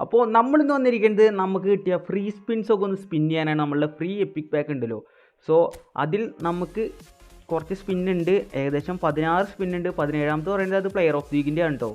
അപ്പോൾ നമ്മളിന്ന് വന്നിരിക്കുന്നത് നമുക്ക് കിട്ടിയ ഫ്രീ സ്പിൻസൊക്കെ ഒന്ന് സ്പിൻ ചെയ്യാനാണ് നമ്മളുടെ ഫ്രീ എപ്പിക് പാക്ക് ഉണ്ടല്ലോ. സോ അതിൽ നമുക്ക് കുറച്ച് സ്പിൻ ഉണ്ട്. ഏകദേശം പതിനാറ് സ്പിൻ ഉണ്ട്. പതിനേഴാമത്തെ പറയുന്നത് അത് പ്ലെയർ ഓഫ് വീക്കിന്റെ ആണ് കേട്ടോ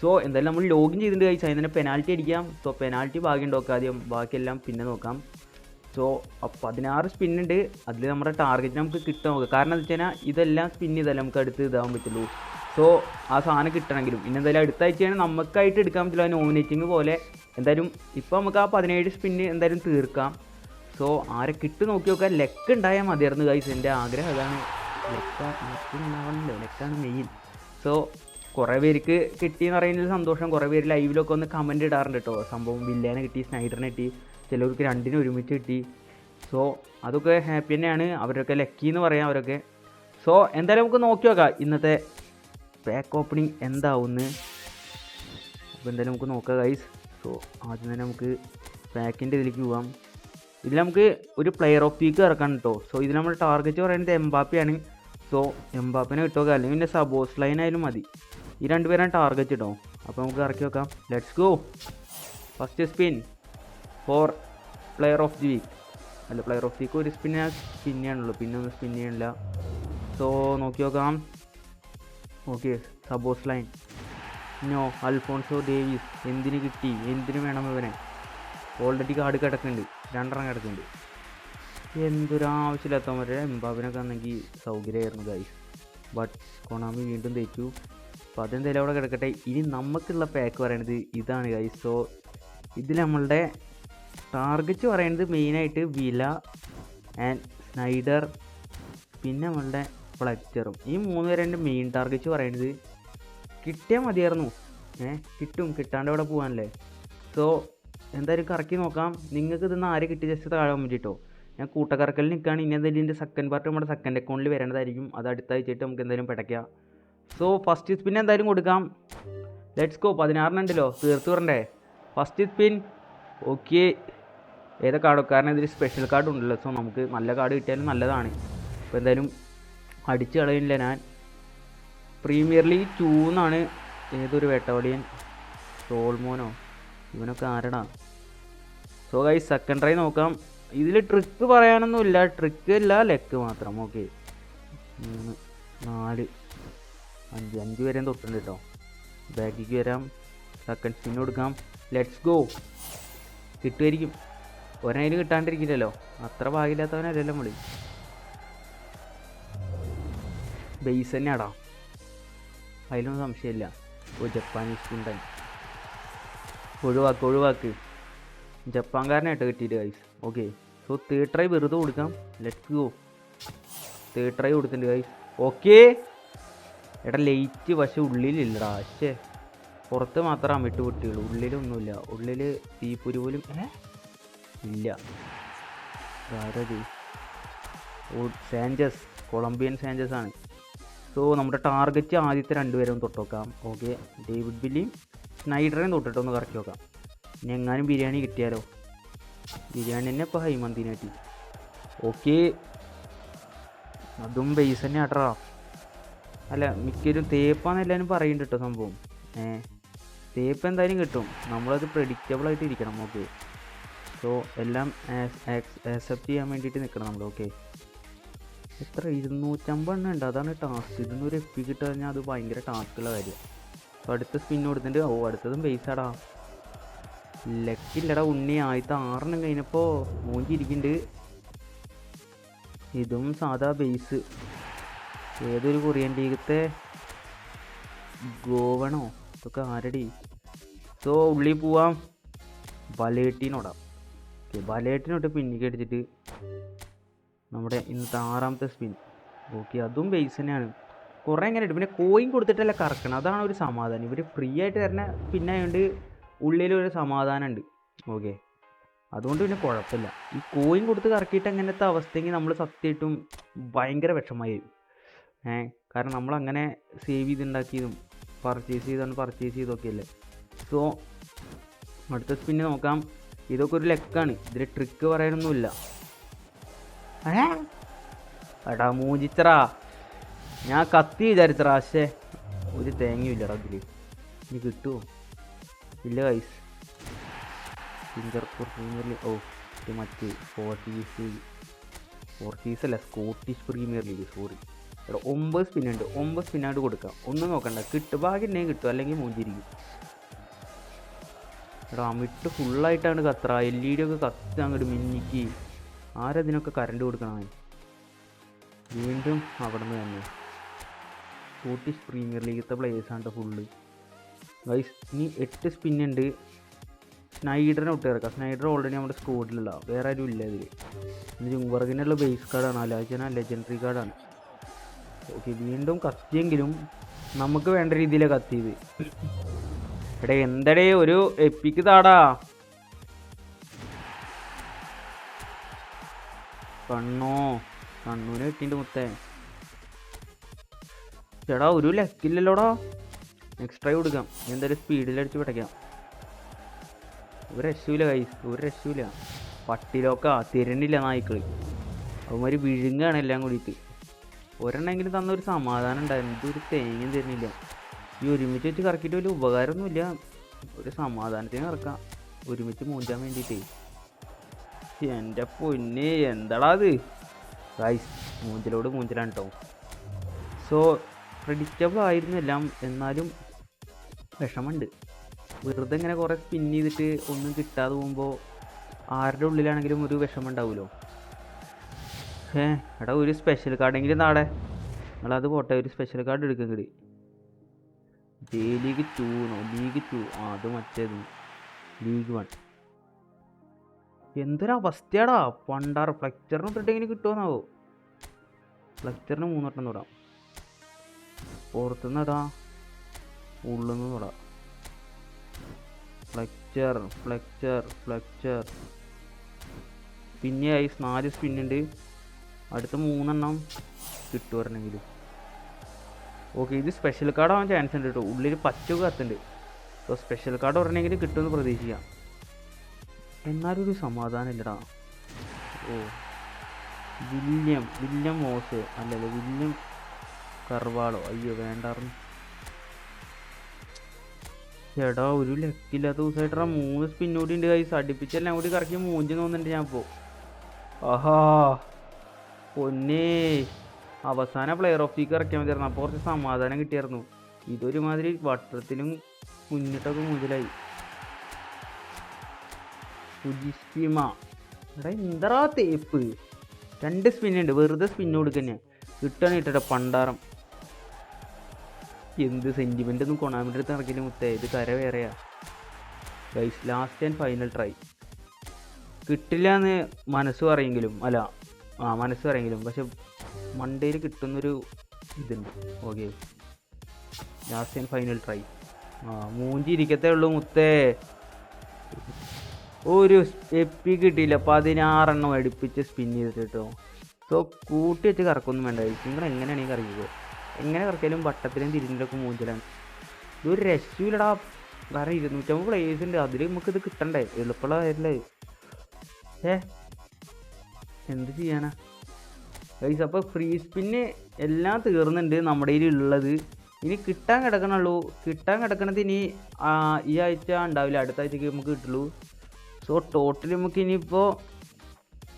സോ എന്തായാലും നമ്മൾ ലോഗിൻ ചെയ്തിട്ടുണ്ട് കഴിച്ച് അതിന് പെനാൽറ്റി അടിക്കാം. സോ പെനാൽറ്റി ഭാഗ്യം ഉണ്ടോക്കാം ആദ്യം. ബാക്കിയെല്ലാം പിന്നെ നോക്കാം. സോ പതിനാറ് സ്പിൻ ഉണ്ട്. അതിൽ നമ്മുടെ ടാർഗറ്റ് നമുക്ക് കിട്ടാൻ നോക്കാം. കാരണം എന്താ വെച്ച് കഴിഞ്ഞാൽ ഇതെല്ലാം സ്പിൻ ചെയ്താലേ നമുക്ക് അടുത്ത് ഇതാവാൻ പറ്റുള്ളൂ. സോ ആ സാധനം കിട്ടണമെങ്കിലും. പിന്നെ എന്തായാലും അടുത്ത ആഴ്ചയാണ് നമുക്കായിട്ട് എടുക്കാൻ പറ്റില്ല നോമിനേറ്റിംഗ് പോലെ. എന്തായാലും ഇപ്പോൾ നമുക്ക് ആ പതിനേഴ് സ്പിന്ന് എന്തായാലും തീർക്കാം. സോ ആരെ കിട്ടു നോക്കി നോക്കാൻ ലെക്ക് ഉണ്ടായാൽ മതിയായിരുന്നു ഗൈസ് എന്റെ ആഗ്രഹം അതാണ്. ലെക്ക ലെക്ക് ലെക്കാണ് മെയിൻ സോ കുറേ പേർക്ക് കിട്ടിയെന്ന് പറയുന്നതിൽ സന്തോഷം. കുറേ പേര് ലൈവിലൊക്കെ ഒന്ന് കമന്റ് ഇടാറുണ്ട് കേട്ടോ സംഭവം വില്ലേനെ കിട്ടി സ്നൈഡറിനെ കിട്ടി ചിലർക്ക് രണ്ടിനും ഒരുമിച്ച് കിട്ടി. സോ അതൊക്കെ ഹാപ്പി തന്നെയാണ്. അവരൊക്കെ ലക്കി എന്ന് പറയാം അവരൊക്കെ. സോ എന്തായാലും നമുക്ക് നോക്കി നോക്കാം. ഇന്നത്തെ പാക്ക് ഓപ്പണിംഗ് എന്താവുമെന്ന് അപ്പോൾ എന്തായാലും നമുക്ക് നോക്കാം ഗൈസ് സോ ആദ്യം തന്നെ നമുക്ക് പാക്കിന്റെ ഇതിലേക്ക് പോവാം. ഇതിൽ നമുക്ക് ഒരു പ്ലെയർ ഓഫ് വീക്ക് ഇറക്കാൻ കേട്ടോ സോ ഇതിൽ നമ്മൾ ടാർഗറ്റ് പറയുന്നത് എംബാപ്പിയാണ്. സോ എംബാപ്പിനെ കിട്ടുക അല്ലെങ്കിൽ പിന്നെ സബോസ് ലൈൻ ആയാലും മതി. ഈ രണ്ടുപേരാണ് ടാർഗറ്റ് കേട്ടോ അപ്പോൾ നമുക്ക് ഇറക്കി വെക്കാം. Let's go first spin for player of the week അല്ല പ്ലെയർ ഓഫ് ദി വീക്ക് ഒരു സ്പിൻ സ്പിൻ ചെയ്യാനുള്ളൂ പിന്നെ ഒന്നും സ്പിൻ ചെയ്യണില്ല. സോ നോക്കി നോക്കാം. ഓക്കെ സബോസ് ലൈൻ നോ അൽഫോൺസോ ഡേവിസ്. എന്തിന് കിട്ടി? എന്തിനു വേണം ഇവനെ? ഓൾറെഡി കാർഡ് കിടക്കുന്നുണ്ട്. രണ്ടെണ്ണം കിടക്കുന്നുണ്ട്. എന്തൊരാവശ്യമില്ലാത്തവരെ എംബാബിനൊക്കെ ആണെങ്കിൽ സൗകര്യമായിരുന്നു ഗൈസ് ബട്ട് കൊണാമി വീണ്ടും തേച്ചു അപ്പോൾ അതെന്തായാലും അവിടെ കിടക്കട്ടെ. ഇനി നമുക്കുള്ള പാക്ക് പറയണത് ഇതാണ് ഗൈസ് സോ ഇതിൽ നമ്മളുടെ ടാർഗറ്റ് പറയുന്നത് മെയിനായിട്ട് വില ആൻഡ് സ്നൈഡർ പിന്നെ നമ്മളുടെ ഫ്ലക്ചറും ഈ മൂന്ന് പേരെ മെയിൻ ടാർഗറ്റ് പറയുന്നത് കിട്ടിയാൽ മതിയായിരുന്നു. ഏ കിട്ടും. കിട്ടാണ്ട് അവിടെ പോകാനല്ലേ സോ എന്തായാലും കറക്കി നോക്കാം. നിങ്ങൾക്ക് ഇതൊന്ന് ആരെ കിട്ടി ജസ്റ്റ് താഴെ വന്നിട്ടോ ഞാൻ കൂട്ടക്കറക്കൽ നിൽക്കുകയാണ്. ഇനി എന്തായാലും ഇതിന്റെ സെക്കൻഡ് പാർട്ട് നമ്മുടെ സെക്കൻഡ് അക്കൗണ്ടിൽ വരേണ്ടതായിരിക്കും. അത് അടുത്ത ആഴ്ചയായിട്ട് നമുക്ക് എന്തായാലും പിടയ്ക്കാം. സോ ഫസ്റ്റ് സ്പിൻ എന്തായാലും കൊടുക്കാം. ലെറ്റ്സ് ഗോ പതിനാറിനുണ്ടല്ലോ തീർത്ത് വരണ്ടേ. ഫസ്റ്റ് സ്പിൻ ഓക്കെ ഏതൊക്കെ കാർഡോ കാരണം ഇതിൽ സ്പെഷ്യൽ കാർഡ് ഉണ്ടല്ലോ. സോ നമുക്ക് നല്ല കാർഡ് കിട്ടിയാലും നല്ലതാണ്. അപ്പോൾ എന്തായാലും അടിച്ച് കളയുന്നില്ല ഞാൻ. പ്രീമിയർ ലീഗ് ടൂ എന്നാണ് ഏതൊരു വേട്ടവളിയൻ ടോൾമോനോ ഇവനൊക്കെ ആരടാ? സോ ഗൈസ് സെക്കൻഡ് ട്രൈ നോക്കാം. ഇതിൽ ട്രിക്ക് പറയാനൊന്നുമില്ല ട്രിക്ക് ഇല്ല ലെക്ക് മാത്രം. ഓക്കെ മൂന്ന് നാല് അഞ്ച്. അഞ്ച് വരെയും തൊട്ടുണ്ട് കേട്ടോ ബാക്കിക്ക് വരാം. സെക്കൻഡ് സ്പിൻ കൊടുക്കാം. ലെറ്റ്സ് ഗോ കിട്ടുമായിരിക്കും ഒരതിന് കിട്ടാണ്ടിരിക്കില്ലല്ലോ. അത്ര ഭാഗ്യമില്ലാത്തവനല്ലല്ലോ നമ്മൾ ബേസ് തന്നെയാടാ. അതിലൊന്നും സംശയമില്ല. ഓ ജപ്പാനീസ് കുണ്ടൻ. ഒഴിവാക്ക് ഒഴിവാക്ക്. ജപ്പാൻകാരനായിട്ട് കിട്ടിയിട്ട് guys okay so third try വെറുതെ കൊടുക്കാം. ലെറ്റ്സ് ഗോ തേർഡ് ട്രൈ കൊടുത്തിട്ടുണ്ട് ഗൈസ് ഓക്കെ എടാ ലൈറ്റ് പക്ഷെ ഉള്ളിലില്ലടാ. പക്ഷേ പുറത്ത് മാത്രം അമിട്ട് പൊട്ടിയുള്ളൂ. ഉള്ളിലൊന്നുമില്ല. ഉള്ളിൽ തീപ്പൊരി പോലും ഇല്ല. ആരത് സാഞ്ചസ് കൊളംബിയൻ സാഞ്ചസ് ആണ് സോ നമ്മുടെ ടാർഗറ്റ് ആദ്യത്തെ രണ്ടുപേരും തൊട്ടുനോക്കാം ഓക്കെ ഡേവിഡ് ബില്ലിയും സ്നൈഡറേയും തൊട്ടിട്ടൊന്ന് കറക്കി നോക്കാം. ഇനി എങ്ങാനും ബിരിയാണി കിട്ടിയാലോ? ബിരിയാണി തന്നെ ഇപ്പോൾ ഹൈമന്തിനായിട്ട്. ഓക്കെ അതും ബേസ് തന്നെ ആട്ടറാ അല്ല മിക്കവരും തേപ്പാന്ന് എല്ലാവരും പറയുന്നുണ്ട് കേട്ടോ സംഭവം. ഏ തേപ്പ് എന്തായാലും കിട്ടും. നമ്മളത് പ്രഡിക്റ്റബിൾ ആയിട്ട് ഇരിക്കണം ഓക്കെ സോ എല്ലാം ആക്സെപ്റ്റ് ചെയ്യാൻ വേണ്ടിയിട്ട് നിൽക്കണം നമ്മൾ ഓക്കെ എത്ര ഇരുന്നൂറ്റമ്പത് എണ്ണം ഉണ്ട്. അതാണ് ടാസ്ക് ഇരുന്നൂറ് എപ്പി കിട്ടുക കഴിഞ്ഞാൽ അത് ഭയങ്കര ടാസ്ക്കുള്ള കാര്യം. അപ്പോൾ അടുത്ത സ്പിൻ കൊടുത്തിട്ട് ഓ അടുത്തതും ബേസാടാ ലക്കില്ലടാ ഉണ്ണി. ആദ്യത്തെ ആറെണ്ണം കഴിഞ്ഞപ്പോൾ മൂഞ്ചിരിക്കുന്നുണ്ട് ഇതും സാധാ ബേസ് ഏതൊരു കൊറിയൻ ലീഗത്തെ ഗോവണോ? ഇതൊക്കെ ആരടി? സോ ഉള്ളിൽ പോവാം. ബലേട്ടിനോടാം ബലേട്ടിനോട്ട് പിന്നിക്ക് അടിച്ചിട്ട് നമ്മുടെ ഇന്നത്തെ ആറാമത്തെ സ്പിൻ ഓക്കെ അതും ബേസ് തന്നെയാണ്. കുറേ ഇങ്ങനെ ഇട്ട് പിന്നെ കോയിൻ കൊടുത്തിട്ടല്ല കറക്കണം അതാണ് ഒരു സമാധാനം. ഇവർ ഫ്രീ ആയിട്ട് തരുന്ന പിന്നായതുകൊണ്ട് ഉള്ളിലൊരു സമാധാനം ഉണ്ട് ഓക്കെ അതുകൊണ്ട് പിന്നെ കുഴപ്പമില്ല. ഈ കോയിൻ കൊടുത്ത് കറക്കിയിട്ട് അങ്ങനത്തെ അവസ്ഥയെങ്കിൽ നമ്മൾ സത്യമായിട്ടും ഭയങ്കര വിഷമായി വരും. ഏ കാരണം നമ്മൾ അങ്ങനെ സേവ് ചെയ്തുണ്ടാക്കിയതും പർച്ചേസ് ചെയ്താണ് പർച്ചേസ് ചെയ്തൊക്കെ അല്ലേ സോ അടുത്ത സ്പിന്നെ നോക്കാം. ഇതൊക്കെ ഒരു ലെക്കാണ്. ഇതിൽ ട്രിക്ക് പറയാനൊന്നുമില്ല? എടാ മൂജിച്ചറാ ഞാൻ കത്തി വിചാരിച്ചറാ പക്ഷേ ഒരു തേങ്ങയില്ലടാ ഇതിൽ ഇനി കിട്ടുമോ ഇല്ല കൈസ് സിംഗപ്പൂർ പ്രീമിയർ ലീഗ് ഓ ഇത് മറ്റ് പോർച്ചുഗീസ് പോർച്ചുഗീസ് അല്ല സ്കോട്ടിഷ് പ്രീമിയർ ലീഗ് സോറി എടാ ഒമ്പത് സ്പിന്നുണ്ട് ഒമ്പത് സ്പിന്നായിട്ട് കൊടുക്കാം. ഒന്നും നോക്കണ്ട. കിട്ടും. ഭാഗ്യം ഉണ്ടെങ്കിൽ കിട്ടും. അല്ലെങ്കിൽ മൂഞ്ചിരിക്കും. എടാ അമിട്ട് ഫുള്ളായിട്ടാണ് കത്ര എൽ ഇ ഡി ഒക്കെ കത്തി അങ്ങോട്ട് മിന്നിക്ക്. ആരതിനൊക്കെ കറണ്ട് കൊടുക്കണമെന്ന് വീണ്ടും അവിടെ നിന്ന് തന്നെ. സ്കോട്ടിഷ് പ്രീമിയർ ലീഗത്തെ പ്ലേയേഴ്സാണ് ഫുള്ള് ഗൈസ് ഇനി എട്ട് സ്പിന്നുണ്ട് സ്നൈഡറിനെ ഒട്ടിറക്കാം സ്നൈഡർ ഓൾറെഡി നമ്മുടെ സ്കോഡിലുള്ള വേറെ ആരും ഇല്ല ഇതിൽ ഇത് ജുംബർഗിനുള്ള ബേസ് കാർഡാണ് അലാജന ലെജൻഡറി കാർഡാണ് ഓക്കെ വീണ്ടും കത്തിയെങ്കിലും നമുക്ക് വേണ്ട രീതിയിലാണ് കത്തിയത്. എടേ എന്തടേ ഒരു എപ്പിക്ക് താടാ. കണ്ണോ? കണ്ണൂര് കിട്ടിണ്ട് മുത്തേ. ചേടാ ഒരു ലക്കില്ലല്ലോടാ നെക്സ്റ്റ് ട്രൈ കൊടുക്കാം. എന്തായാലും സ്പീഡിലടിച്ച് പിടയ്ക്കാം. ഒരു രക്ഷയില്ല കൈസ് ഒരു രക്ഷയില്ല പട്ടിലൊക്കെ തിരണില്ല നായ്ക്കൾ. അതുമാതിരി വിഴുങ്ങാണ് എല്ലാം കൂടിയിട്ട്. ഒരെണ്ണെങ്കിലും തന്ന ഒരു സമാധാനം ഉണ്ടായിരുന്നു. ഇതൊരു തേങ്ങയും തരുന്നില്ല. ഈ ഒരുമിച്ച് വെച്ച് കറക്കിയിട്ട് വലിയ ഉപകാരമൊന്നുമില്ല. ഒരു സമാധാനത്തിന് കറക്കാം. ഒരുമിച്ച് മൂഞ്ചാൻ വേണ്ടിയിട്ടേ. എന്റെ പൊന്നെ എന്താടാ അത്? ഗൈസ് മൂഞ്ചിലോട് മൂഞ്ചലാണ് കേട്ടോ സോ പ്രഡിക്റ്റബിൾ ആയിരുന്നു എല്ലാം. എന്നാലും വിഷമമുണ്ട്. വെറുതെ ഇങ്ങനെ കുറേ സ്പിൻ ചെയ്തിട്ട് ഒന്നും കിട്ടാതെ പോകുമ്പോൾ ആരുടെ ഉള്ളിലാണെങ്കിലും ഒരു വിഷമമുണ്ടാവുമല്ലോ ഏ എടാ ഒരു സ്പെഷ്യൽ കാർഡെങ്കിലും നാടെ നിങ്ങളത് പോട്ടെ ഒരു സ്പെഷ്യൽ കാർഡ് എടുക്കും കിടി ജെ ലീഗ് ടൂന്നോ ലീഗ് ടു ആ അത് മറ്റേത്. League one എന്തൊരവസ്ഥയാടാ? പണ്ടാർ ഫ്ലെക്ചറിന് തൊട്ട് എങ്ങനെ കിട്ടുമെന്നാവോ? ഫ്ലെക്ചറിന് മൂന്നെണ്ണം തൊടാം. പുറത്തുനിന്ന് ഇടാം. ഉള്ളിൽ നിന്ന് തൊടാം. ഫ്ലെക്ചർ ഫ്ലെക്ചർ ഫ്ലെക്ചർ പിന്നെ ഐസ് നാല് സ്പിന്നുണ്ട് അടുത്ത മൂന്നെണ്ണം കിട്ടുമായിരുന്നെങ്കിലും ഓക്കെ ഇത് സ്പെഷ്യൽ കാർഡ് ആവാൻ ചാൻസ് ഉണ്ട് കേട്ടോ ഉള്ളിൽ പച്ച കത്തുണ്ട്. അപ്പോൾ സ്പെഷ്യൽ കാർഡ് പറഞ്ഞെങ്കിൽ കിട്ടുമെന്ന് പ്രതീക്ഷിക്കാം. എന്നാലും ഒരു സമാധാനം ഇല്ലടാ ഓ. വില്യം വില്യം മോസ് അല്ലല്ലോ വില്യം കർവാളോ. അയ്യോ വേണ്ടായിരുന്നു ചേട്ടാ ഒരു ലക്കില്ലാത്ത ദിവസമായിട്ടാ മൂന്ന് സ്പിൻ കൂടി ഉണ്ട് കൈസ് അടുപ്പിച്ചെല്ലാം കൂടി കറക്കി മൂഞ്ചി തോന്നുന്നുണ്ട് ഞാൻ ഇപ്പോൾ ആഹാ. പൊന്നേ. അവസാന പ്ലെയർ ഓഫ് ദീക്ക് ഇറക്കിയാൽ മതിയായിരുന്നു. അപ്പോൾ കുറച്ച് സമാധാനം കിട്ടിയായിരുന്നു. ഇതൊരുമാതിരി വട്ടത്തിലും മുന്നിട്ടൊക്കെ മുതലായി ഫുജിസ്റ്റിമ എടാ എന്തറാ തേപ്പ്. രണ്ട് സ്പിന്നുണ്ട് വെറുതെ സ്പിന്ന് കൊടുക്കന്നെ. കിട്ടണ ഇട്ടട്ടെ പണ്ടാറം എന്ത് സെന്റിമെന്റ് ഒന്നും കൊണാമിന്റെ അടുത്ത് ഇറക്കില്ല മുത്തേ ഇത് കര വേറെയാ. Guys last and final try കിട്ടില്ല എന്ന് മനസ്സ് പറയെങ്കിലും അല്ല ആ മനസ്സ് പറയെങ്കിലും പക്ഷെ മണ്ടേയിൽ കിട്ടുന്നൊരു ഇതുണ്ട്. Okay last and final try ആ മൂഞ്ചി ഇരിക്കത്തേ ഉള്ളൂ മുത്തേ. ഒരു എപ്പി കിട്ടിയില്ല. പതിനാറെണ്ണം അടുപ്പിച്ച് സ്പിൻ ചെയ്തിട്ടോ സോ കൂട്ടി വെച്ച് കറക്കൊന്നും വേണ്ട. നിങ്ങൾ എങ്ങനെയാണ് ഈ കറക്കുക എങ്ങനെ കറക്കിയാലും വട്ടത്തിലും തിരിഞ്ഞിട്ടൊക്കെ മൂഞ്ചലാണ്. ഇതൊരു രക്ഷയില്ലടാ വേറെ ഇരുന്നൂറ്റമ്പത് പ്ലേയേഴ്സ് ഉണ്ട്. അതിൽ നമുക്ക് ഇത് കിട്ടണ്ടേ? എളുപ്പമുള്ള കാര്യമല്ലേ? ഏ എന്ത് ചെയ്യാനാ? ഗൈസ് അപ്പോൾ ഫ്രീ സ്പിന്ന് എല്ലാം തീർന്നുണ്ട് നമ്മുടെ കയ്യിൽ ഉള്ളത്. ഇനി കിട്ടാൻ കിടക്കണുള്ളൂ. കിട്ടാൻ കിടക്കണത് ഇനി ഈ ആഴ്ച ഉണ്ടാവില്ല. അടുത്ത ആഴ്ചക്ക് നമുക്ക് കിട്ടുള്ളൂ. സോ ടോട്ടൽ നമുക്ക് ഇനിയിപ്പോൾ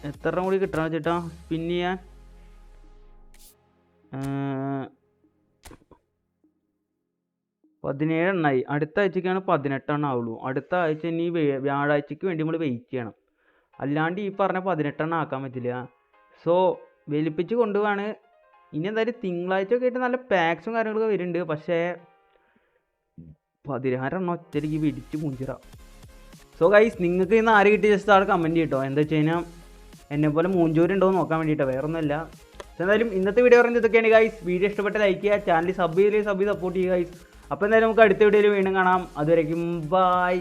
എത്ര കൂടി കിട്ടണം ചേട്ടാ? പിന്നെ ഏർ, പതിനേഴ് എണ്ണമായി അടുത്ത ആഴ്ചക്കാണ് പതിനെട്ടെണ്ണം ആവുള്ളൂ. അടുത്ത ആഴ്ച ഇനി വ്യാഴാഴ്ചയ്ക്ക് വേണ്ടി നമ്മൾ വെയിറ്റ് ചെയ്യണം. അല്ലാണ്ട് ഈ പറഞ്ഞ പതിനെട്ടെണ്ണം ആക്കാൻ പറ്റില്ല. സോ വലിപ്പിച്ച് കൊണ്ടുപോവാണ്. ഇനി എന്തായാലും തിങ്കളാഴ്ച ഒക്കെ ആയിട്ട് നല്ല പാക്സും കാര്യങ്ങളൊക്കെ വരുന്നുണ്ട്. പക്ഷേ പതിനാറെണ്ണം ഒറ്റയ്ക്ക് പിടിച്ച് മുഞ്ചിറ സോ ഗൈസ് നിങ്ങൾക്ക് ഇന്ന് ആര് കിട്ടിയ ജസ്റ്റ് ആൾ കമന്റ് ചെയ്യട്ടോ. എന്താ വെച്ച് കഴിഞ്ഞാൽ എന്നെ പോലെ മൂഞ്ചൂരുണ്ടോ എന്ന് നോക്കാൻ വേണ്ടിയിട്ടോ വേറെ ഒന്നുമല്ല So എന്തായാലും ഇന്നത്തെ വീഡിയോ പറയുന്നത് ഇതൊക്കെയാണ് ഗൈസ് വീഡിയോ ഇഷ്ടപ്പെട്ട ലൈക്ക് ചെയ്യുക ചാനൽ സബ് ചെയ്ത് സബ് സപ്പോർട്ട് ചെയ്യുക ഗൈസ് അപ്പോൾ എന്തായാലും നമുക്ക് അടുത്ത വീഡിയോയിൽ വീണ്ടും കാണാം. അതുവരേക്കും ബൈ